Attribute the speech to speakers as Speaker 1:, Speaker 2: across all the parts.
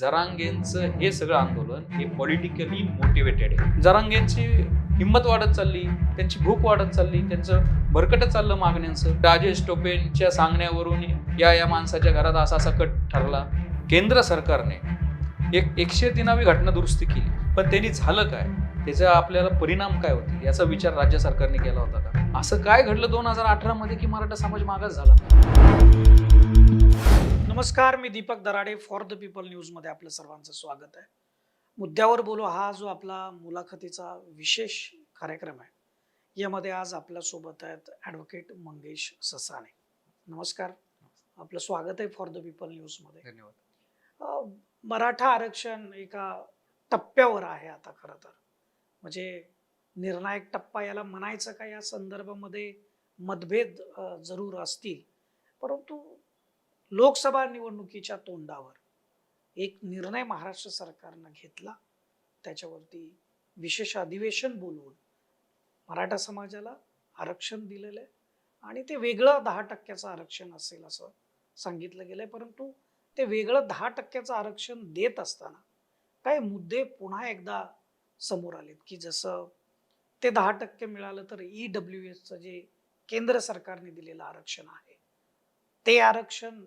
Speaker 1: जरांगेंचं हे सगळं आंदोलन हे पॉलिटिकली मोटिवेटेड आहे. जरांगेंची हिंमत वाढत चालली त्यांची भूक वाढत चालली त्यांचं भरकट चाललं मागण्यांचं. राजेश टोपेंच्या सांगण्यावरून या या माणसाच्या घरात असा असा कट ठरला. केंद्र सरकारने एक एकशे तीनावी घटना दुरुस्ती केली. पण त्यांनी झालं काय? त्याचा आपल्याला परिणाम काय होतील? याचा विचार राज्य सरकारने केला होता का? असं काय घडलं दोन हजार अठरा मध्ये की मराठा समाज मागास झाला?
Speaker 2: नमस्कार मी Deepak Darade for the people न्यूजमध्ये आपलं सर्वांचं स्वागत आहे. मुद्द्यावर बोलू हा जो आपला मुलाखतीचा विशेष कार्यक्रम आहे यामध्ये आज आपल्यासोबत आहेत ॲडव्होकेट मंगेश ससाणे. नमस्कार आपलं स्वागत आहे फॉर द पीपल न्यूजमध्ये
Speaker 1: धन्यवाद.
Speaker 2: मराठा आरक्षण एका टप्प्यावर आहे आता खरं तर. म्हणजे निर्णायक टप्पा याला म्हणायचं का या संदर्भामध्ये मतभेद जरूर असतील. परंतु लोकसभा निवडणुकीच्या तोंडावर एक निर्णय महाराष्ट्र सरकारनं घेतला. त्याच्यावरती विशेष अधिवेशन बोलवून मराठा समाजाला आरक्षण दिलेलं आहे. आणि ते वेगळं दहा टक्क्याचं आरक्षण असेल असं सांगितलं गेलं आहे परंतु ते वेगळं दहा टक्क्याचं आरक्षण देत असताना काही मुद्दे पुन्हा एकदा समोर आलेत की जसं ते दहा टक्के मिळालं तर ई डब्ल्यू एसचं जे केंद्र सरकारने दिलेलं आरक्षण आहे ते आरक्षण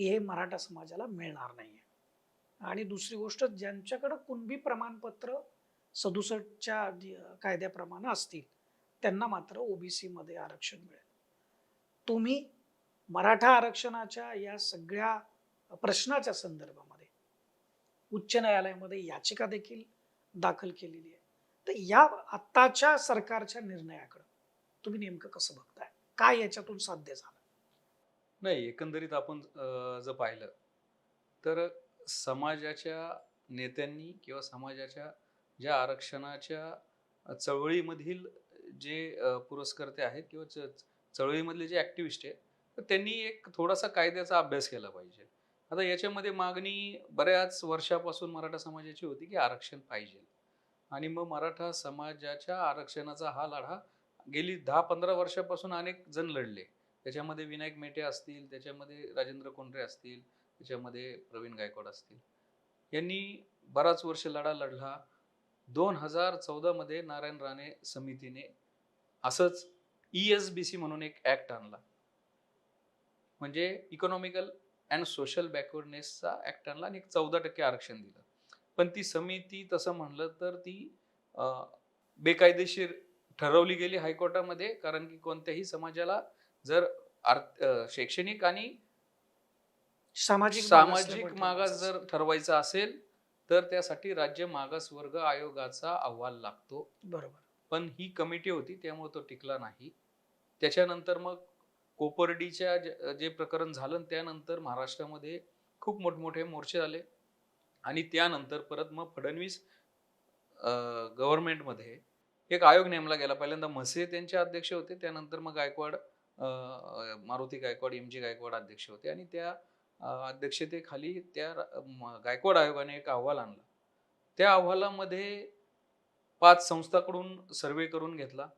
Speaker 2: हे मराठा समाजाला मिळणार नाही आणि दुसरी गोष्ट ज्यांच्याकडं कुणबी प्रमाणपत्र सदुसष्टच्या कायद्याप्रमाणे असतील त्यांना मात्र ओबीसी मध्ये आरक्षण मिळेल. तुम्ही मराठा आरक्षणाच्या या सगळ्या प्रश्नाच्या संदर्भामध्ये उच्च न्यायालयामध्ये याचिका देखील दाखल केलेली आहे. तर या आत्ताच्या सरकारच्या निर्णयाकडं तुम्ही नेमकं कसं बघताय? काय याच्यातून साध्य झालं?
Speaker 1: नाही एकंदरीत आपण जर पाहिलं तर समाजाच्या नेत्यांनी किंवा समाजाच्या ज्या आरक्षणाच्या चळवळीमधील जे पुरस्कर्ते आहेत किंवा च- चळवळीमधले जे ॲक्टिव्हिस्ट आहेत तर त्यांनी एक थोडासा कायद्याचा अभ्यास केला पाहिजे. आता याच्यामध्ये मागणी बऱ्याच वर्षापासून मराठा समाजाची होती की आरक्षण पाहिजे. आणि मग मराठा समाजाच्या आरक्षणाचा हा लढा गेली दहा पंधरा वर्षापासून अनेक जण लढले. त्याच्यामध्ये विनायक मेटे असतील त्याच्यामध्ये राजेंद्र कोंडरे असतील त्याच्यामध्ये प्रवीण गायकवाड असतील. यांनी बराच वर्ष लढा लढला. दोन हजार चौदामध्ये नारायण राणे समितीने असंच ई एस बी सी म्हणून एक ॲक्ट आणला. म्हणजे इकॉनॉमिकल अँड सोशल बॅकवर्डनेसचा ॲक्ट आणला आणि एक चौदा टक्के आरक्षण दिलं. पण ती समिती तसं म्हणलं तर ती बेकायदेशीर ठरवली गेली हायकोर्टामध्ये कारण की कोणत्याही समाजाला जर शैक्षणिक आणि
Speaker 2: सामाजिक
Speaker 1: सामाजिक
Speaker 2: मागास
Speaker 1: जर ठरवायचा असेल तर त्यासाठी राज्य मागास वर्ग आयोगाचा अहवाल लागतो.
Speaker 2: बरोबर.
Speaker 1: पण ही कमिटी होती त्यामुळे तो टिकला नाही. त्याच्यानंतर मग कोपर्डीच्या जे- प्रकरण झालं त्यानंतर महाराष्ट्रामध्ये खूप मोठमोठे मोर्चे झाले आणि त्यानंतर परत मग फडणवीस गव्हर्नमेंटमध्ये एक आयोग नेमला गेला. पहिल्यांदा म्हसे त्यांचे अध्यक्ष होते त्यानंतर मग गायकवाड मारुती गायकवाड एम जी गायकवाड अध्यक्ष होते आणि त्या अध्यक्षतेखाली त्या गायकवाड आयोगाने एक अहवाल आणला. त्या अहवालामध्ये पाच संस्थाकडून सर्वे करून घेतला.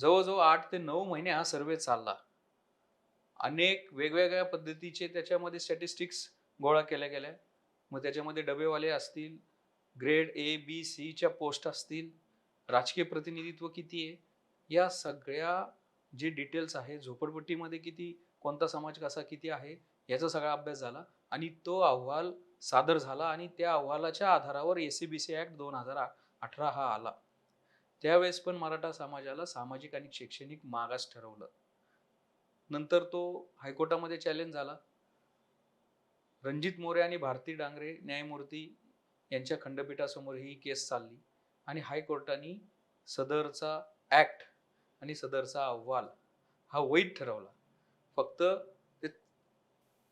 Speaker 1: जवळजवळ आठ ते नऊ महिने हा सर्वे चालला. अनेक वेगवेगळ्या पद्धतीचे त्याच्यामध्ये स्टॅटिस्टिक्स गोळा केल्या गेल्या. मग त्याच्यामध्ये डबेवाले असतील ग्रेड ए बी सीच्या पोस्ट असतील. राजकीय प्रतिनिधित्व किती आहे? या सगळ्या जे डिटेल्स आहे झोपडपट्टीमध्ये किती कोणता समाज कसा किती आहे याचा सगळा अभ्यास झाला आणि तो अहवाल सादर झाला आणि त्या अहवालाच्या आधारावर A C B C act दोन हजार अठरा हा आला. त्यावेळेस पण मराठा समाजाला सामाजिक आणि शैक्षणिक मागास ठरवलं. नंतर तो हायकोर्टामध्ये चॅलेंज झाला. रणजित मोरे आणि भारती डांगरे न्यायमूर्ती यांच्या खंडपीठासमोर ही केस चालली आणि हायकोर्टाने सदरचा ॲक्ट आणि सदरचा अहवाल हा वैध ठरवला. फक्त ते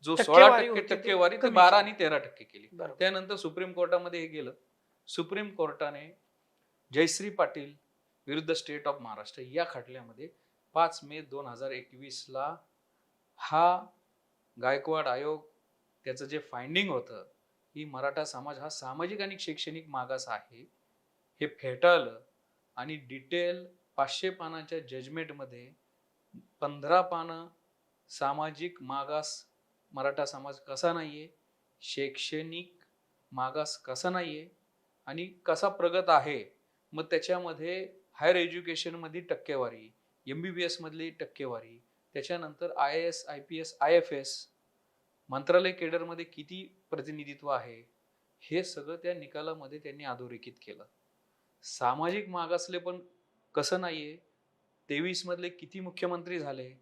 Speaker 1: जो सोळा टक्के टक्केवारी ते बारा. आणि तेरा टक्के केली. त्यानंतर सुप्रीम कोर्टामध्ये हे गेलं. सुप्रीम कोर्टाने जयश्री पाटील विरुद्ध स्टेट ऑफ महाराष्ट्र या खटल्यामध्ये पाच मे दोन हजार एकवीसला हा गायकवाड आयोग त्याचं जे फाइंडिंग होतं की मराठा समाज हा सामाजिक आणि शैक्षणिक मागास आहे हे फेटाळलं आणि डिटेल पाचशे पानाच्या जजमेंटमध्ये पंधरा पानं सामाजिक मागास मराठा समाज कसा आहे शैक्षणिक मागास कसा नाही आहे आणि कसा प्रगत आहे? मग त्याच्यामध्ये हायर एज्युकेशनमधली टक्केवारी एम बी बी एसमधली टक्केवारी त्याच्यानंतर I S I P S I F S मंत्रालय केडरमध्ये किती प्रतिनिधित्व आहे? हे सगळं त्या निकालामध्ये त्यांनी अधोरेखित केलं. सामाजिक मागासले पण कसं नाही आहे तेवीसमधले किती मुख्यमंत्री झाले?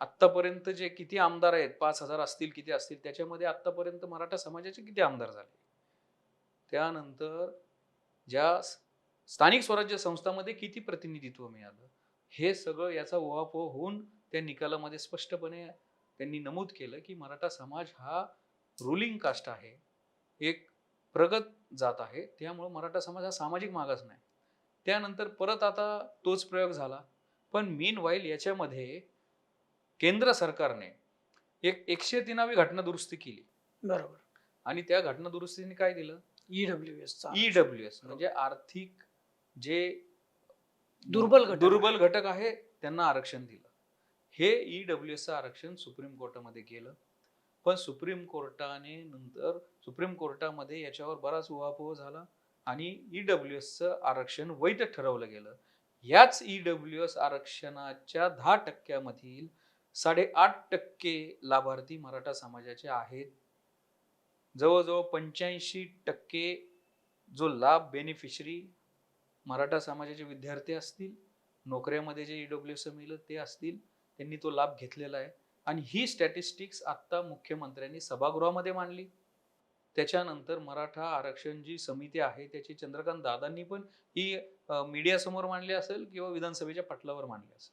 Speaker 1: आत्तापर्यंत जे किती आमदार आहेत पाच हजार असतील किती असतील त्याच्यामध्ये आत्तापर्यंत मराठा समाजाचे किती आमदार झाले? त्यानंतर ज्या स्थानिक स्वराज्य संस्थांमध्ये किती प्रतिनिधित्व मिळालं? हे सगळं याचा उहापोह होऊन त्या निकालामध्ये स्पष्टपणे त्यांनी नमूद केलं की मराठा समाज हा रुलिंग कास्ट आहे. एक प्रगत जात आहे. त्यामुळं मराठा समाज हा सामाजिक मागास नाही. त्यानंतर परत आता तोच प्रयोग झाला. पण मीन वाईल याच्यामध्ये केंद्र सरकारने एक एकशे तीनावी घटना दुरुस्ती केली.
Speaker 2: बरोबर.
Speaker 1: आणि त्या घटना दुरुस्तीने काय दिलं?
Speaker 2: EW S
Speaker 1: E W S म्हणजे आर्थिक जे
Speaker 2: दुर्बल घटक.
Speaker 1: दुर्बल घटक आहे त्यांना आरक्षण दिलं. हे ई डब्ल्यू एसचं आरक्षण सुप्रीम कोर्टामध्ये गेलं. पण सुप्रीम कोर्टाने नंतर सुप्रीम कोर्टामध्ये याच्यावर बराच उहापोह झाला. आणि ई डब्ल्यू एसचं आरक्षण वैध ठरवलं गेलं. याच ई डब्ल्यू एस आरक्षणाच्या दहा टक्क्यामधील साडेआठ टक्के लाभार्थी मराठा समाजाचे आहेत. जवळजवळ पंच्याऐंशी टक्के जो लाभ बेनिफिशरी मराठा समाजाचे विद्यार्थी असतील नोकऱ्यामध्ये जे ई डब्ल्यू एस मिळलं ते असतील त्यांनी तो लाभ घेतलेला आहे. आणि ही स्टॅटिस्टिक्स आत्ता मुख्यमंत्र्यांनी सभागृहामध्ये मांडली. त्याच्यानंतर मराठा आरक्षण जी समिती आहे त्याची चंद्रकांत दादांनी पण ही मीडियासमोर मांडली असेल किंवा विधानसभेच्या पटलावर मांडली असेल.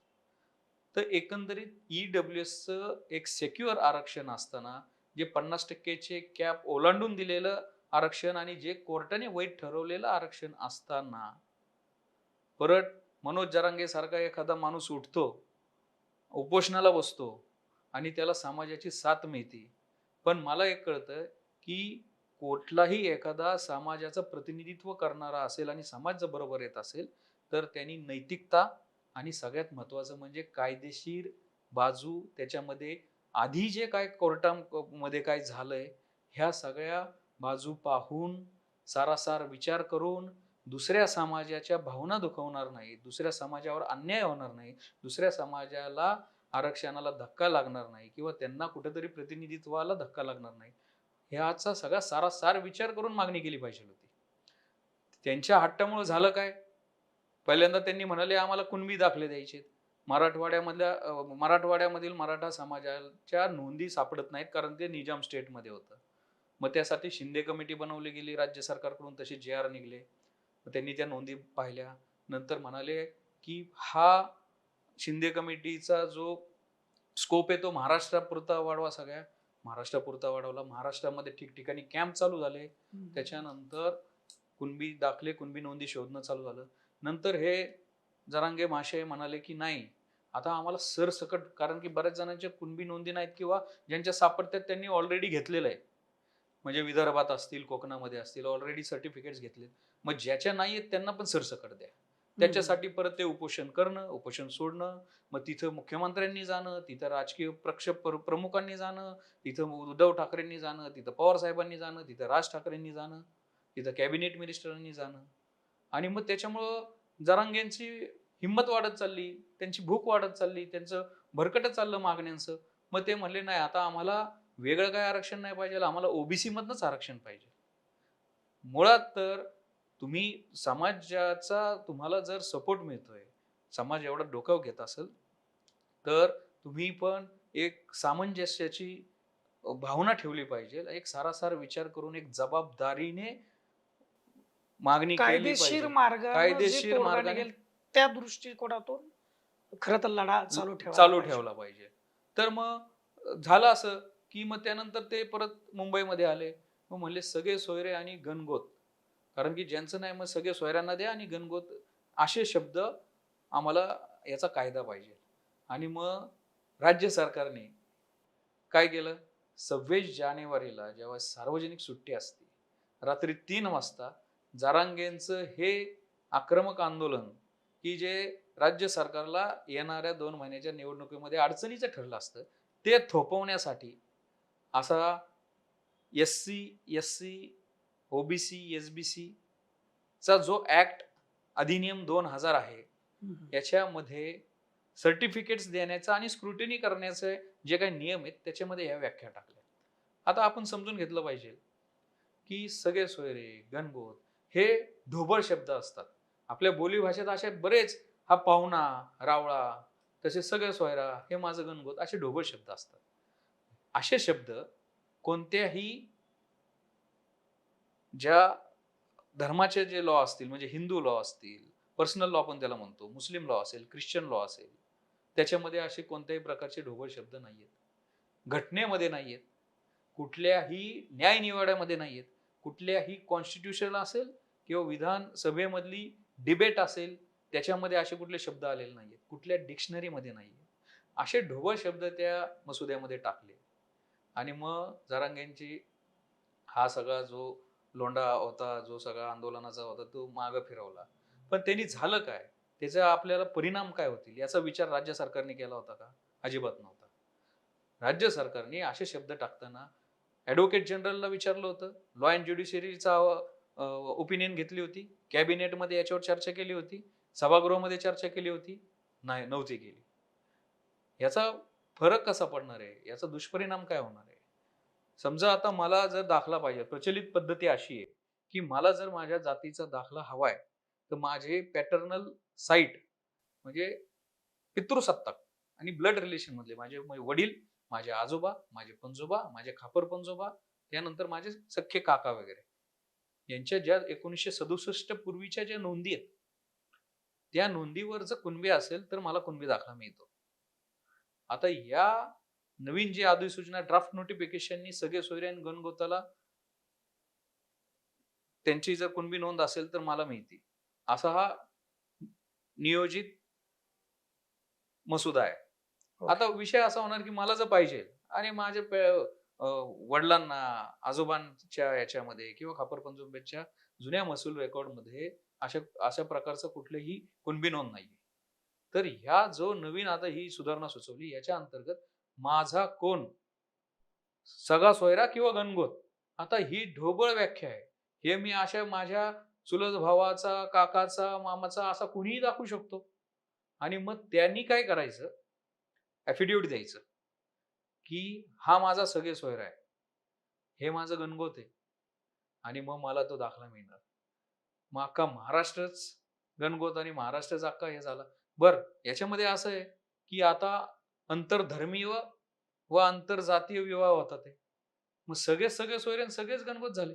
Speaker 1: तर एकंदरीत ई डब्ल्यू एसचं एक सेक्युअर आरक्षण असताना जे पन्नास टक्केचे कॅप ओलांडून दिलेलं आरक्षण आणि जे कोर्टाने वैध ठरवलेलं आरक्षण असताना परत मनोज जरांगे सारखा एखादा माणूस उठतो उपोषणाला बसतो आणि त्याला समाजाची साथ मिळते. पण मला एक कळतं की कुठलाही एखादा समाजाचं प्रतिनिधित्व करणारा असेल आणि समाज जर बरोबर येत असेल तर त्यांनी नैतिकता आणि सगळ्यात महत्वाचं म्हणजे कायदेशीर बाजू त्याच्यामध्ये आधी जे काय कोर्टामध्ये काय झालंय ह्या सगळ्या बाजू पाहून सारासार विचार करून दुसऱ्या समाजाच्या भावना दुखवणार नाही दुसऱ्या समाजावर अन्याय होणार नाही दुसऱ्या समाजाला आरक्षणाला धक्का लागणार नाही किंवा त्यांना कुठेतरी प्रतिनिधित्वाला धक्का लागणार नाही. ह्याचा सगळा सारा सार विचार करून मागणी केली पाहिजे होती. त्यांच्या हट्टामुळे झालं काय? पहिल्यांदा त्यांनी म्हणाले आम्हाला कुणबी दाखले द्यायचे मराठवाड्यामधल्या मराठवाड्यामधील मराठा समाजाच्या नोंदी सापडत नाहीत कारण ते निजाम स्टेटमध्ये होतं. मग त्यासाठी शिंदे कमिटी बनवली गेली राज्य सरकारकडून तसे जे आर निघले. मग त्यांनी त्या नोंदी पाहिल्या. नंतर म्हणाले की हा शिंदे कमिटीचा जो स्कोप आहे तो महाराष्ट्रापुरता वाढवा सगळ्या. महाराष्ट्रापुरता वाढवला. महाराष्ट्रामध्ये ठिकठिकाणी कॅम्प चालू झाले. त्याच्यानंतर कुणबी दाखले कुणबी नोंदी शोधणं चालू झालं. नंतर हे जरांगे माशे म्हणाले की नाही आता आम्हाला सरसकट कारण की बऱ्याच जणांच्या कुणबी नोंदी नाहीत किंवा ज्यांच्या सापडतात त्यांनी ऑलरेडी घेतलेलं आहे. म्हणजे विदर्भात असतील कोकणामध्ये असतील ऑलरेडी सर्टिफिकेट्स घेतलेत. मग ज्याच्या नाही आहेत त्यांना पण सरसकट द्या. त्याच्यासाठी परत ते उपोषण करणं उपोषण सोडणं मग तिथं मुख्यमंत्र्यांनी जाणं तिथं राजकीय पक्ष प्र- प्रमुखांनी जाणं तिथं उद्धव ठाकरेंनी जाणं तिथं पवार साहेबांनी जाणं तिथं राज ठाकरेंनी जाणं तिथं कॅबिनेट मिनिस्टरांनी जाणं. आणि मग त्याच्यामुळं जरांगेंची हिंमत वाढत चालली त्यांची भूक वाढत चालली त्यांचं भरकटच चाललं मागण्यांचं. मग ते म्हणले नाही आता आम्हाला वेगळं काय आरक्षण नाही पाहिजे आम्हाला ओबीसी मधनच आरक्षण पाहिजे. मुळात तर तुम्ही समाजाचा तुम्हाला जर सपोर्ट मिळतोय समाज एवढा डोक्यावर घेत असेल तर तुम्ही पण एक सामंजस्याची भावना ठेवली पाहिजे. एक सारासार विचार करून एक जबाबदारीने मागणी
Speaker 2: कायदेशीर मार्ग
Speaker 1: कायदेशीर मार्गाने-
Speaker 2: त्या दृष्टिकोनातून खरं तर लढा चालू ठेवा
Speaker 1: चालू ठेवला पाहिजे. तर मग झालं असं की मग त्यानंतर ते परत मुंबईमध्ये आले. मग म्हणले सगळे सोयरे आणि गणगोत. कारण की ज्यांचं नाही मग सगळे सोयऱ्यांना द्या आणि गणगोत असे शब्द आम्हाला याचा कायदा पाहिजे. आणि मग राज्य सरकारने काय केलं? सव्वीस जानेवारीला जेव्हा सार्वजनिक सुट्टी असते रात्री तीन वाजता जारांगेंचं हे आक्रमक आंदोलन की जे राज्य सरकारला येणाऱ्या दोन महिन्याच्या निवडणुकीमध्ये अडचणीचं ठरलं असतं ते थोपवण्यासाठी असा S C S C OBC S B C चा जो ऍक्ट अधिनियम दोन हजार आहे. याच्यामध्ये सर्टिफिकेट्स देण्याचा आणि स्क्रुटिनी करण्याचे जे काही नियम आहेत त्याच्यामध्ये ह्या व्याख्या टाकल्या. आता आपण समजून घेतलं पाहिजे की सगळे सोयरे गणगोत हे ढोबळ शब्द असतात. आपल्या बोलीभाषेत असे बरेच हा पाहुणा रावळा तसे सगळे सोयरा हे माझं गणगोत असे ढोबळ शब्द असतात. असे शब्द कोणत्याही ज्या धर्माचे जे लॉ असतील म्हणजे हिंदू लॉ असतील पर्सनल लॉ पण त्याला म्हणतो मुस्लिम लॉ असेल ख्रिश्चन लॉ असेल त्याच्यामध्ये असे कोणत्याही प्रकारचे ढोबळ शब्द नाही आहेत घटनेमध्ये नाही आहेत कुठल्याही न्यायनिवाड्यामध्ये आहेत कुठल्याही कॉन्स्टिट्यूशन असेल किंवा विधानसभेमधली डिबेट असेल त्याच्यामध्ये असे कुठले शब्द आलेले नाही आहेत कुठल्या डिक्शनरीमध्ये नाही आहेत असे ढोबळ शब्द त्या मसुद्यामध्ये टाकले. आणि मग जरांगेंची हा सगळा जो लोंढा होता जो सगळा आंदोलनाचा होता तो मागं फिरवला. पण त्यांनी झालं काय? त्याचा आपल्याला परिणाम काय होतील? याचा विचार राज्य सरकारने केला होता का? अजिबात नव्हता. राज्य सरकारने असे शब्द टाकताना ॲडव्होकेट जनरलला विचारलं होतं. लॉ अँड ज्युडिशरीचा ओपिनियन घेतली होती. कॅबिनेटमध्ये याच्यावर चर्चा केली होती. सभागृहामध्ये चर्चा केली होती. नाही नव्हती केली. याचा फरक कसा पडणार आहे? याचा दुष्परिणाम काय होणार आहे? समजा आता मला जर दाखला पाहिजे प्रचलित पद्धती अशी आहे की मला जर माझ्या जातीचा दाखला हवाय तर माझे पॅटर्नल साईट म्हणजे पितृसत्ताक आणि ब्लड रिलेशन मधले माझे वडील माझे आजोबा माझे पंजोबा माझे खापर पंजोबा त्यानंतर माझे सख्खे काका वगैरे. यांच्या ज्या एकोणीसशे सदुसष्ट पूर्वीच्या ज्या नोंदी आहेत त्या नोंदीवर जर कुणबी असेल तर मला कुणबी दाखला मिळतो. आता या नवीन जी अधिसूचना ड्राफ्ट नोटिफिकेशननी सगळे सोयरे आणि गणगोताला त्यांची जर कुणबी नोंद असेल तर मला मिळते असा हा नियोजित मसुदा आहे.
Speaker 2: Okay.
Speaker 1: आता विषय असा होणार की मला जर पाहिजे आणि माझ्या वडिलांना आजोबांच्या याच्यामध्ये किंवा खापर पंजोबेच्या जुन्या महसूल रेकॉर्डमध्ये अशा अशा प्रकारचं कुठलंही कुणबी नोंद नाही तर ह्या जो नवीन आता ही सुधारणा सुचवली याच्या अंतर्गत माझा कोण? सगळा सोयरा किंवा गणगोत? आता ही ढोबळ व्याख्या आहे. हे मी अशा माझ्या चुलत भावाचा काकाचा मामाचा असा कुणीही दाखवू शकतो. आणि मग त्यांनी काय करायचं? ऍफिडेव्हिट द्यायचं. की हा माझा सगळे सोयरा आहे. हे माझं गणगोत आहे. आणि मग मला तो दाखला मिळणार. मग अख्खा महाराष्ट्रच गणगोत आणि महाराष्ट्रच अख्खा हे झाला. बर याच्यामध्ये असं आहे की आता आंतरधर्मीय व आंतरजातीय विवाह होता ते. मग सगळे सगळे सोयरे सगळेच गणगोत झाले.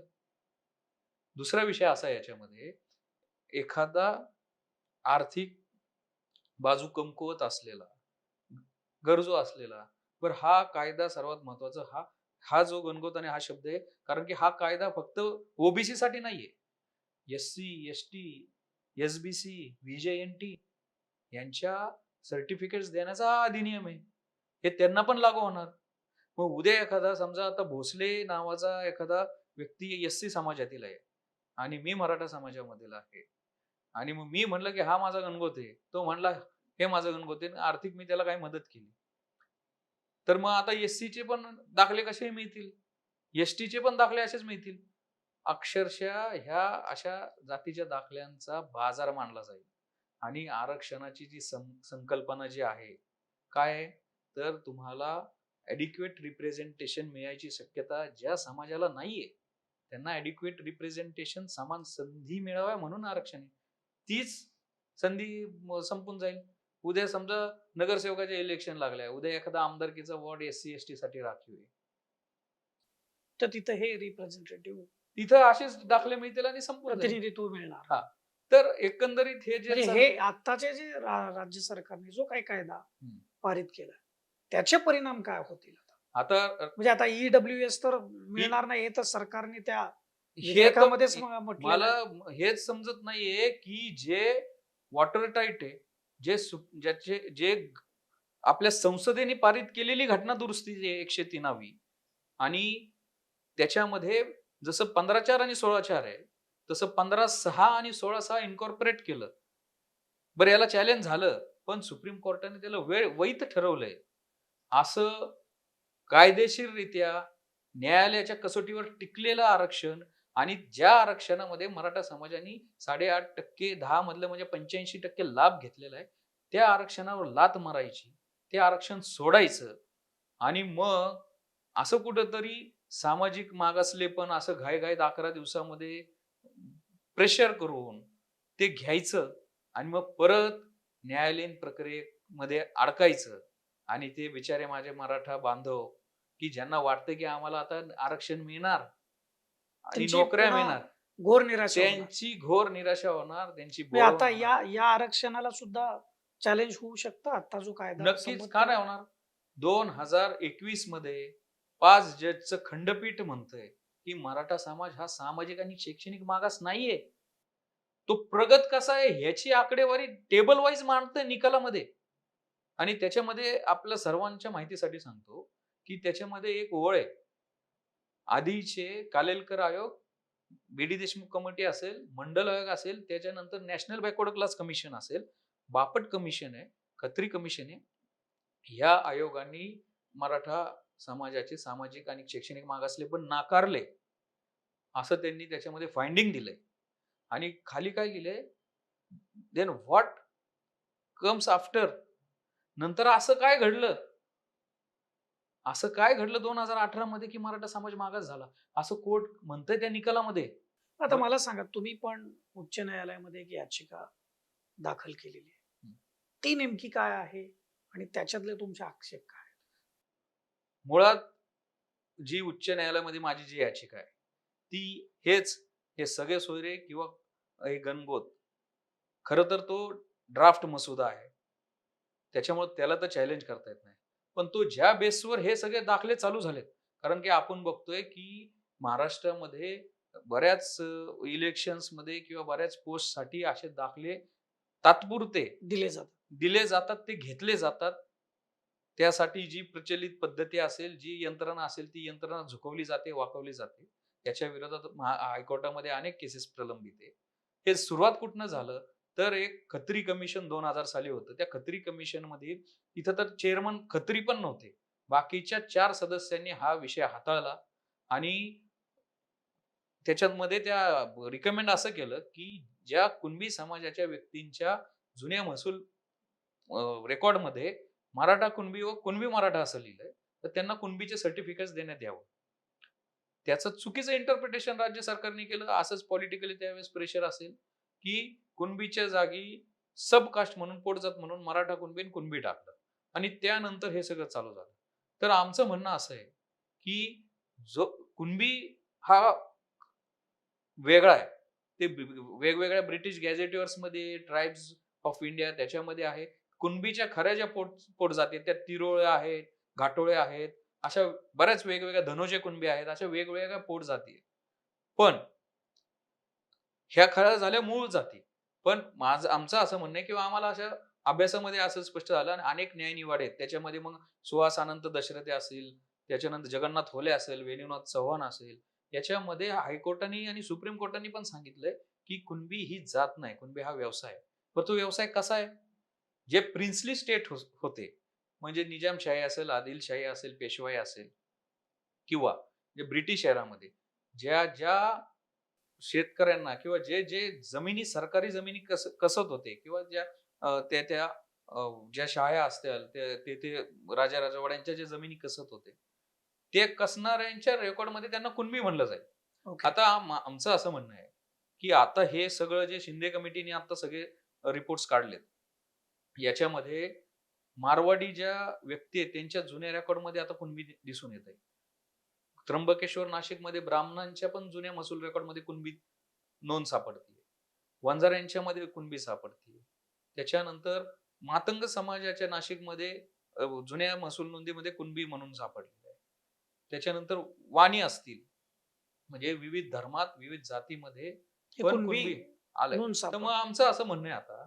Speaker 1: दुसरा विषय असा याच्यामध्ये एखादा आर्थिक बाजू कमकुवत असलेला गरजू असलेला बर हा कायदा सर्वात महत्त्वाचा हा हा जो गणगोत आणि हा शब्द आहे कारण की हा कायदा फक्त ओबीसी साठी नाहीये. S C S T S B C N T यांच्या सर्टिफिकेट्स देण्याचा हा अधिनियम आहे. हे त्यांना पण लागू होणार. मग उद्या एखादा समजा आता भोसले नावाचा एखादा व्यक्ती एस सी समाजातील आहे आणि मी मराठा समाजामधील आहे. आणि मग मी म्हणलं की हा माझा गणगोत आहे तो म्हणला हे माझं गणगोत आहे आणि आर्थिक मी त्याला काही मदत केली. तर मग आता एस चे पण दाखले कसे मिळतील? एस चे पण दाखले असेच मिळतील. अक्षरशः ह्या अशा जातीच्या दाखल्यांचा बाजार मांडला जाईल. आणि आरक्षणाची जी संकल्पना जी आहे काय तर तुम्हाला ॲडिक्युएट रिप्रेझेंटेशन मिळायची शक्यता ज्या समाजाला नाहीये त्यांना ॲडिक्युएट रिप्रेझेंटेशन समान संधी मिळाव्या म्हणून आरक्षण तीच संधी संपून जाईल. उद्या समजा नगरसेवकाचे इलेक्शन लागले उद्या एखादा आमदारकीचा ward S C S T साठी राखीव आहे.
Speaker 2: तर तिथं हे रिप्रेझेंटेटिव्ह
Speaker 1: तिथं असेच दाखले मिळतील आणि जाईल.
Speaker 2: प्रतिनिधित्व मिळणार.
Speaker 1: तर एकंदरीत हे जे
Speaker 2: म्हणजे हे आत्ताचे जे राज्य सरकारने जो काही कायदा. पारित केला त्याचे परिणाम काय होतील आता?
Speaker 1: आता
Speaker 2: म्हणजे आता ईडब्ल्यू एस तर मिळणार नाही हे तर सरकारने त्या
Speaker 1: मला. हेच समजत नाहीये की जे वॉटर टाईट आहे जे ज्याचे जे आपल्या संसदेने पारित केलेली घटना दुरुस्ती एकशे तीनावी आणि त्याच्यामध्ये जसं पंधरा चार आणि सोळा चार आहे तसं पंधरा सहा आणि सोळा सहा इन्कॉर्पोरेट केलं. बरं याला चॅलेंज झालं पण सुप्रीम कोर्टाने त्याला वेळ वैध ठरवलंय. असं कायदेशीररित्या न्यायालयाच्या कसोटीवर टिकलेलं आरक्षण आणि ज्या आरक्षणामध्ये मराठा समाजाने साडेआठ टक्के दहा मधलं म्हणजे पंच्याऐंशी टक्के लाभ घेतलेला आहे त्या आरक्षणावर लात मारायची ते आरक्षण सोडायचं आणि मग असं कुठंतरी सामाजिक मागासले पण असं घाईघाईत अकरा दिवसामध्ये प्रेशर करून ते घ्यायचं आणि मग परत न्यायालयीन प्रक्रियेमध्ये अडकायचं आणि ते बिचारे माझे मराठा बांधव की ज्यांना वाटतं की आम्हाला आता आरक्षण मिळणार आणि नोकऱ्या मिळणार
Speaker 2: घोर निराशा.
Speaker 1: त्यांची घोर निराशा होणार त्यांची
Speaker 2: म्हणजे आता. या या आरक्षणाला सुद्धा चॅलेंज होऊ शकतं आता जो कायदा
Speaker 1: नक्कीच का नाही. होणार दोन हजार एकवीसमध्ये पाच जजचं खंडपीठ म्हणतंय की मराठा समाज हा सामाजिक आणि शैक्षणिक मागास नाहीये. तो प्रगत कसा आहे ह्याची आकडेवारी टेबल वाईज मांडतंय निकालामध्ये. आणि त्याच्यामध्ये आपल्या सर्वांच्या माहितीसाठी सांगतो की त्याच्यामध्ये एक ओळ आहे. आधीचे कालेलकर आयोग बी डी देशमुख कमिटी असेल मंडल आयोग असेल त्याच्यानंतर नॅशनल बॅकवर्ड क्लास कमिशन असेल बापट कमिशन आहे खत्री कमिशन आहे. या आयोगांनी मराठा समाजाचे सामाजिक आणि शैक्षणिक मागासले पण नाकारले असं त्यांनी त्याच्यामध्ये फाइंडिंग दिलंय. आणि खाली काय लिहिलंय? देन व्हॉट कम्स आफ्टर नंतर असं काय घडलं? असं काय घडलं दोन हजार अठरा मध्ये की मराठा समाज मागास झाला? असं कोर्ट म्हणतंय त्या निकालामध्ये.
Speaker 2: आता मला सांगा तुम्ही पण उच्च न्यायालयामध्ये एक याचिका दाखल केलेली आहे. ती नेमकी काय आहे? आणि त्याच्यातले तुमचे आक्षेप काय?
Speaker 1: मुळात जी उच्च न्यायालयामध्ये माझी जी याचिका आहे ती हेच हे सगळे सोयरे किंवा हे गणगोत खरं तर तो ड्राफ्ट मसुदा आहे. त्याच्यामुळे त्याला तर चॅलेंज करता येत नाही. पण तो ज्या बेसवर हे सगळे दाखले चालू झालेत कारण की आपण बघतोय की महाराष्ट्रामध्ये बऱ्याच इलेक्शन्समध्ये किंवा बऱ्याच पोस्टसाठी असे दाखले तात्पुरते
Speaker 2: दिले जातात.
Speaker 1: दिले जातात ते घेतले जातात. त्यासाठी जी प्रचलित पद्धती असेल जी यंत्रणा असेल ती यंत्रणा झुकवली जाते वाकवली जाते. त्याच्या विरोधात हायकोर्टामध्ये अनेक केसेस प्रलंबित आहे हे सुरुवात कुठनं झालं? तर एक खत्री कमिशन दोन हजार साली होतं. त्या खत्री कमिशनमध्ये इथं तर चेअरमन खत्री पण नव्हते. बाकीच्या चार सदस्यांनी हा विषय हाताळला आणि त्याच्यामध्ये त्या रिकमेंड असं केलं की ज्या कुणबी समाजाच्या व्यक्तींच्या जुन्या महसूल रेकॉर्डमध्ये मराठा कुणबी व कुणबी मराठा असं लिहिलंय तर त्यांना कुणबीचे सर्टिफिकेट देण्यात यावं. त्याचं चुकीचं इंटरप्रिटेशन राज्य सरकारने केलं असंच पॉलिटिकली त्यावेळेस प्रेशर असेल की कुणबीच्या जागी सब कास्ट म्हणून पोटजात म्हणून मराठा कुणबी आणि कुणबी टाकलं. आणि त्यानंतर हे सगळं चालू झालं. तर आमचं म्हणणं असं आहे की जो कुणबी हा वेगळा आहे ते वेगवेगळ्या ब्रिटिश गॅझेटियर्समध्ये ट्राईब्स ऑफ इंडिया त्याच्यामध्ये आहे. कुणबीच्या खऱ्या ज्या पोट पोट जाती त्या तिरोळ्या आहेत घाटोळे आहेत अशा बऱ्याच वेगवेगळ्या धनोजे कुणबी आहेत अशा वेगवेगळ्या पोट जाती पण ह्या खऱ्या झाल्या मूळ जाती. पण माझं आमचं असं म्हणणं आहे किंवा आम्हाला अशा अभ्यासामध्ये असं स्पष्ट झालं आणि अनेक न्याय निवाडे आहेत. त्याच्यामध्ये मग सुहास अनंत दशरथे असेल त्याच्यानंतर जगन्नाथ होले असेल वेणुनाथ चव्हाण असेल याच्यामध्ये हायकोर्टाने आणि सुप्रीम कोर्टाने पण सांगितलंय की कुणबी ही जात नाही कुणबी हा व्यवसाय पण तो व्यवसाय कसा आहे? जे प्रिन्सली स्टेट होते म्हणजे निजामशाही असेल आदिलशाही असेल पेशवाई असेल किंवा जे ब्रिटिश एरामध्ये ज्या ज्या शेतकऱ्यांना किंवा जे जे जमिनी सरकारी जमिनी कस कसत होते किंवा ज्या त्या त्या ज्या शाळा असतील ते ते- राजा राजवाड्यांच्या ज्या जमिनी कसत होते ते कसणाऱ्यांच्या रेकॉर्डमध्ये त्यांना कुणबी म्हणलं जाईल.
Speaker 2: ओके.
Speaker 1: आता आम- आमचं असं म्हणणं आहे की आता हे सगळं जे शिंदे कमिटीने आता सगळे रिपोर्ट्स काढलेत याच्यामध्ये मारवाडी ज्या व्यक्ती आहेत त्यांच्या जुन्या रेकॉर्डमध्ये आता कुणबी दिसून येत आहे त्र्यंबकेश्वर नाशिकमध्ये ब्राह्मणांच्या पण जुन्या महसूल रेकॉर्डमध्ये कुणबी नोंद सापडते वंजार यांच्यामध्ये कुणबी सापडते त्याच्यानंतर मातंग समाजाच्या नाशिकमध्ये अ, जुन्या महसूल नोंदीमध्ये कुणबी म्हणून सापडलेलं आहे. त्याच्यानंतर वाणी असतील. म्हणजे विविध धर्मात विविध जातीमध्ये पण
Speaker 2: कुणबी
Speaker 1: आलंय. तर मग आमचं असं म्हणणं आहे आता.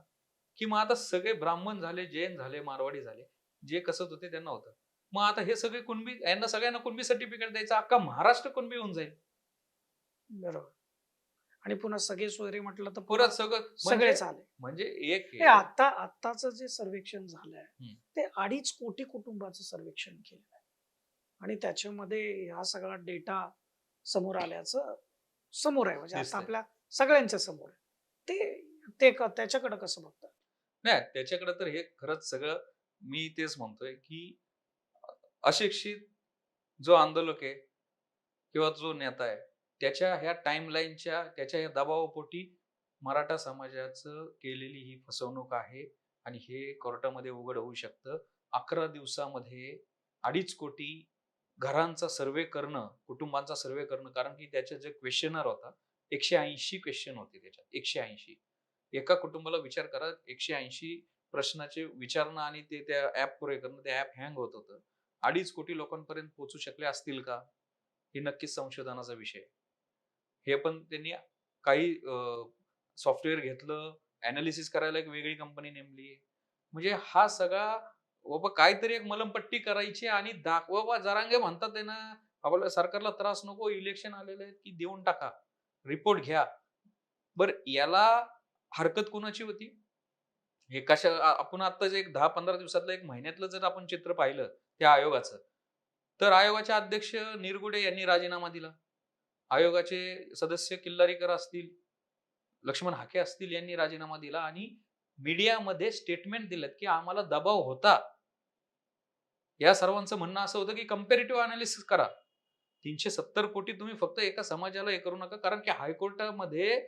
Speaker 1: की मग आता सगळे ब्राह्मण झाले जैन झाले मारवाडी झाले. जे कसत होते त्यांना होतं. मग आता हे सगळे कुणबी यांना सगळ्यांना कुणबी सर्टिफिकेट द्यायचं? अख्खा महाराष्ट्र कुणबी होऊन जाईल?
Speaker 2: बरोबर. आणि पुन्हा सगळे सोयरे म्हटलं तर
Speaker 1: परत सगळं
Speaker 2: सगळेच
Speaker 1: म्हणजे-
Speaker 2: आले.
Speaker 1: म्हणजे एक
Speaker 2: आता आत्ताचं जे सर्वेक्षण झालंय. ते अडीच कोटी कुटुंबाचं सर्वेक्षण केलं आहे. आणि त्याच्यामध्ये हा सगळा डेटा समोर आल्याचं समोर आहे. म्हणजे आता. आपल्या सगळ्यांच्या समोर आहे. ते त्याच्याकडे कसं बघतात?
Speaker 1: नाही त्याच्याकडे तर हे खरंच सगळं मी तेच म्हणतोय की अशिक्षित जो आंदोलक आहे किंवा जो नेता आहे त्याच्या ह्या टाइमलाईनच्या त्याच्या ह्या दबावापोटी मराठा समाजाचं केलेली ही फसवणूक आहे आणि हे कोर्टामध्ये उघड होऊ शकतं. अकरा दिवसामध्ये अडीच कोटी घरांचा सर्वे करणं कुटुंबांचा सर्वे करणं कारण की त्याचे जे क्वेश्चनर होता एकशे ऐंशी क्वेश्चन होते त्याच्यात एकशे ऐंशी. एका कुटुंबाला विचार करा एकशे ऐंशी प्रश्नाचे विचारणं आणि ते त्या ऍप पुरे करणं ते ऍप हँग होत होतं. अडीच कोटी लोकांपर्यंत पोहोचू शकले असतील का? हे नक्कीच संशोधनाचा विषय. हे पण त्यांनी काही सॉफ्टवेअर घेतलं अनालिसिस करायला एक वेगळी कंपनी नेमली. म्हणजे हा सगळा बाबा काहीतरी एक मलमपट्टी करायची आणि दाखवा जरांगे म्हणतात आहे ना आपल्या सरकारला त्रास नको इलेक्शन आलेले आहेत की देऊन टाका. रिपोर्ट घ्या. बर याला हरकत कोणाची होती? हे कशा आपण आता जे एक दहा पंधरा दिवसातलं एक महिन्यातलं जर आपण चित्र पाहिलं त्या आयोगाचं तर आयोगाचे अध्यक्ष निरगुडे यांनी राजीनामा दिला. आयोगाचे सदस्य किल्लारीकर असतील लक्ष्मण हाके असतील यांनी राजीनामा दिला आणि मीडियामध्ये स्टेटमेंट दिलं की आम्हाला दबाव होता. या सर्वांचं म्हणणं असं होतं की कम्पॅरेटिव्ह अनालिसिस करा. तीनशे सत्तर कोटी तुम्ही फक्त एका समाजाला हे करू नका कारण की हायकोर्टामध्ये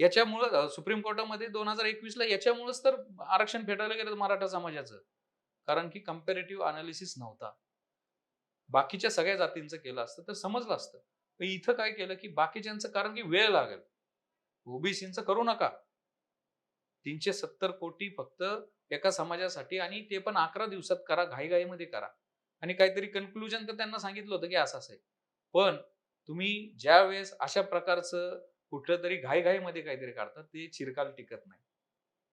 Speaker 1: याच्यामुळं सुप्रीम कोर्टामध्ये दोन हजार एकवीस ला याच्यामुळेच तर आरक्षण फेटायला गेलं मराठा समाजाचं. कारण की कम्पॅरेटिव्ह अनालिसिस नव्हता. बाकीच्या सगळ्या जातींचं केलं असतं तर समजलं असतं. पण इथं काय केलं की बाकीच्यांचं कारण की वेळ लागेल. ओबीसीचं करू नका. तीनशे सत्तर कोटी फक्त एका समाजासाठी आणि ते पण अकरा दिवसात करा घाईघाईमध्ये करा. आणि काहीतरी कन्क्लुजन तर त्यांना सांगितलं होतं की असं असं आहे. पण तुम्ही ज्या वेळेस अशा प्रकारचं कुठलं तरी घाईघाईमध्ये काहीतरी काढतात ते चिरकाल टिकत नाही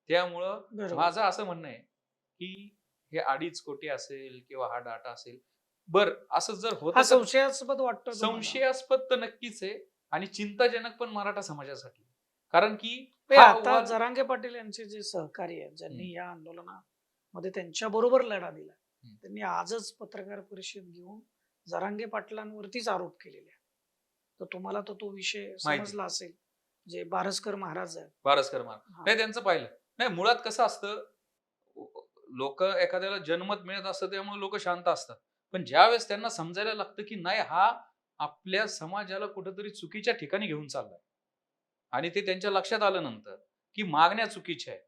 Speaker 1: त्यामुळं माझं असं म्हणणं आहे की हे अडीच कोटी असेल किंवा हा डाटा असेल बर असं जर होत
Speaker 2: संशयास्पद वाटतं?
Speaker 1: संशयास्पद तर नक्कीच आहे आणि चिंताजनक पण मराठा समाजासाठी कारण की
Speaker 2: आता जरांगे पाटील यांचे जे सहकारी आहेत ज्यांनी. या आंदोलनामध्ये त्यांच्या बरोबर लढा दिला. त्यांनी आजच पत्रकार परिषद घेऊन जरांगे पाटलांवरतीच आरोप केलेले तर तुम्हाला तर तो विषय. समजला असेल. जे बारसकर महाराज आहेत.
Speaker 1: बारसकर मार
Speaker 2: हा.
Speaker 1: नाही त्यांचं पाहिलं. नाही मुळात कसं असतं लोक एखाद्याला जन्मत मिळत असतं त्यामुळे लोक शांत असतात. पण ज्यावेळेस त्यांना समजायला लागतं की नाही हा आपल्या समाजाला कुठंतरी चुकीच्या ठिकाणी घेऊन चाललाय. आणि ते त्यांच्या लक्षात आलं नंतर की मागण्या चुकीच्या आहेत.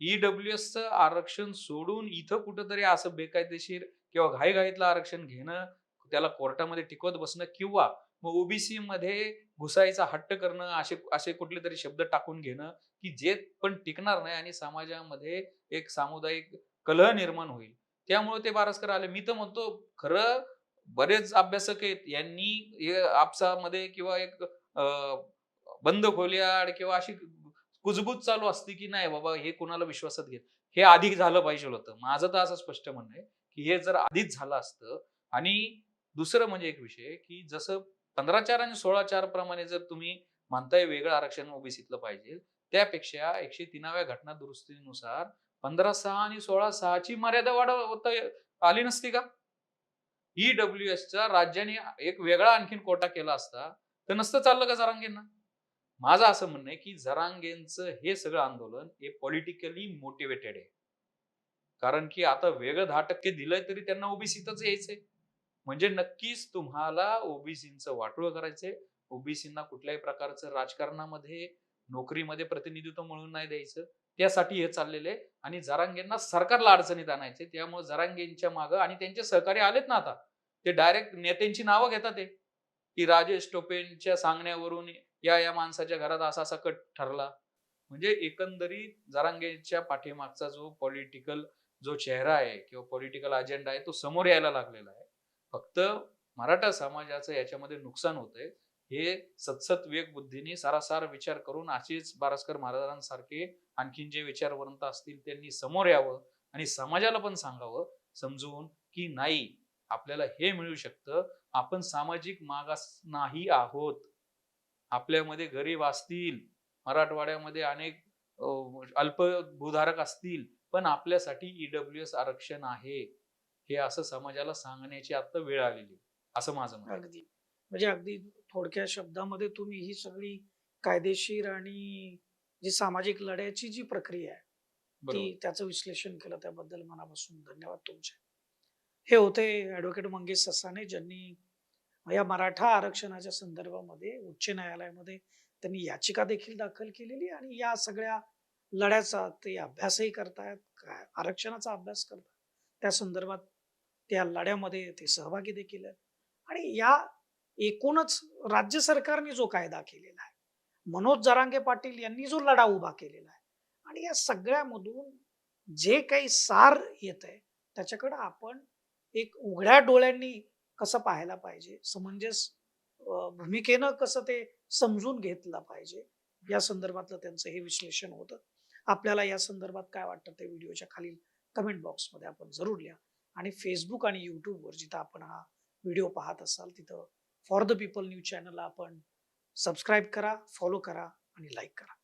Speaker 1: ईडब्ल्यू एसचं आरक्षण सोडून इथं कुठंतरी असं बेकायदेशीर किंवा घाईघाईतलं आरक्षण घेणं त्याला कोर्टामध्ये टिकवत बसणं किंवा मग ओबीसी मध्ये घुसायचा हट्ट करणं असे असे कुठले तरी शब्द टाकून घेणं की जे पण टिकणार नाही आणि समाजामध्ये एक सामुदायिक कलह निर्माण होईल. त्यामुळे ते बारसकर आले. मी तर म्हणतो खरं बरेच अभ्यासक आहेत. यांनी आपसामध्ये किंवा एक अं, बंद खोल्याड किंवा अशी कुजबूज चालू असते की नाही बाबा हे कोणाला विश्वासात घेत? हे आधी झालं पाहिजे होतं. माझं तर असं स्पष्ट म्हणणं आहे की हे जर आधीच झालं असतं आणि दुसरं म्हणजे एक विषय की जसं पंधरा चार आणि सोळा चार प्रमाणे जर तुम्ही म्हणताय वेगळं आरक्षण ओबीसीतलं पाहिजे त्यापेक्षा एकशे तीनाव्या घटना दुरुस्तीनुसार पंधरा सहा आणि सोळा सहाची मर्यादा वाढवता आली नसती का? ईडब्ल्यू एसचा राज्याने एक वेगळा आणखीन कोटा केला असता तर नसतं चाललं का जरांगेंना? माझं असं म्हणणं आहे की जरांगेंचं हे सगळं आंदोलन हे पॉलिटिकली मोटिवेटेड आहे. कारण की आता वेगळं दहा टक्के दिलंय तरी त्यांना ओबीसीतच यायचंय. म्हणजे नक्कीच तुम्हाला ओबीसीचं वाटोळ करायचंय. ओबीसींना कुठल्याही प्रकारचं राजकारणामध्ये नोकरीमध्ये प्रतिनिधित्व मिळून नाही द्यायचं. त्यासाठी हे चाललेले आणि जरांगेंना सरकारला अडचणीत आणायचे त्यामुळे जरांगेंच्या मागं आणि त्यांचे सहकारी आलेत ना आता. ते डायरेक्ट नेत्यांची नावं घेतात ते. की राजेश टोपेंच्या सांगण्यावरून या या माणसाच्या घरात असा असा कट ठरला. म्हणजे एकंदरीत जरांगेच्या पाठीमागचा जो पॉलिटिकल जो चेहरा आहे किंवा पॉलिटिकल अजेंडा आहे तो समोर यायला लागलेला आहे. फक्त मराठा समाजाचं याच्यामध्ये नुकसान होतंय. हे सतसत वेग बुद्धीने सारासार विचार करून अशीच बारसकर महाराजांसारखे आणखीन जे विचारवंत असतील त्यांनी समोर यावं आणि समाजाला पण सांगावं समजून की नाही आपल्याला हे मिळू शकतं. आपण सामाजिक मागास नाही आहोत. आपल्यामध्ये गरीब असतील मराठवाड्यामध्ये अनेक अल्पभूधारक असतील पण आपल्यासाठी ईडब्ल्यू एस आरक्षण आहे. हे असं समाजाला सांगण्याची आता वेळ आलेली. असं माझं मत.
Speaker 2: अगदी म्हणजे अगदी थोडक्या शब्दामध्ये तुम्ही ही सगळी कायदेशीर आणि जी सामाजिक लढ्याची जी प्रक्रिया आहे ती त्याचं विश्लेषण केलं त्याबद्दल मनापासून धन्यवाद तुमचे हे होते ॲडव्होकेट मंगेश ससाने ज्यांनी या मराठा आरक्षणाच्या संदर्भामध्ये उच्च न्यायालयामध्ये त्यांनी याचिका देखील दाखल केलेली आणि या सगळ्या लढ्याचा ते अभ्यासही करतायत आरक्षणाचा अभ्यास करतात त्या संदर्भात त्या लढ्यामध्ये ते सहभागी देखील आहेत. आणि या एकूणच राज्य सरकारने जो कायदा केलेला आहे मनोज जरांगे पाटील यांनी जो लढा उभा केलेला आहे आणि या सगळ्यामधून जे काही सार येत आहे त्याच्याकडं आपण एक उघड्या डोळ्यांनी कसं पाहायला पाहिजे समंजस भूमिकेनं कसं ते समजून घेतलं पाहिजे या संदर्भातलं त्यांचं हे विश्लेषण होतं. आपल्याला या संदर्भात काय वाटतं ते व्हिडिओच्या खालील कमेंट बॉक्समध्ये आपण जरूर लिहा. आणि फेसबुक आणि यूट्यूबवर जिथं आपण हा व्हिडिओ पाहत असाल तिथं फॉर द पीपल न्यूज चॅनलला आपण सबस्क्राईब करा फॉलो करा आणि लाईक करा.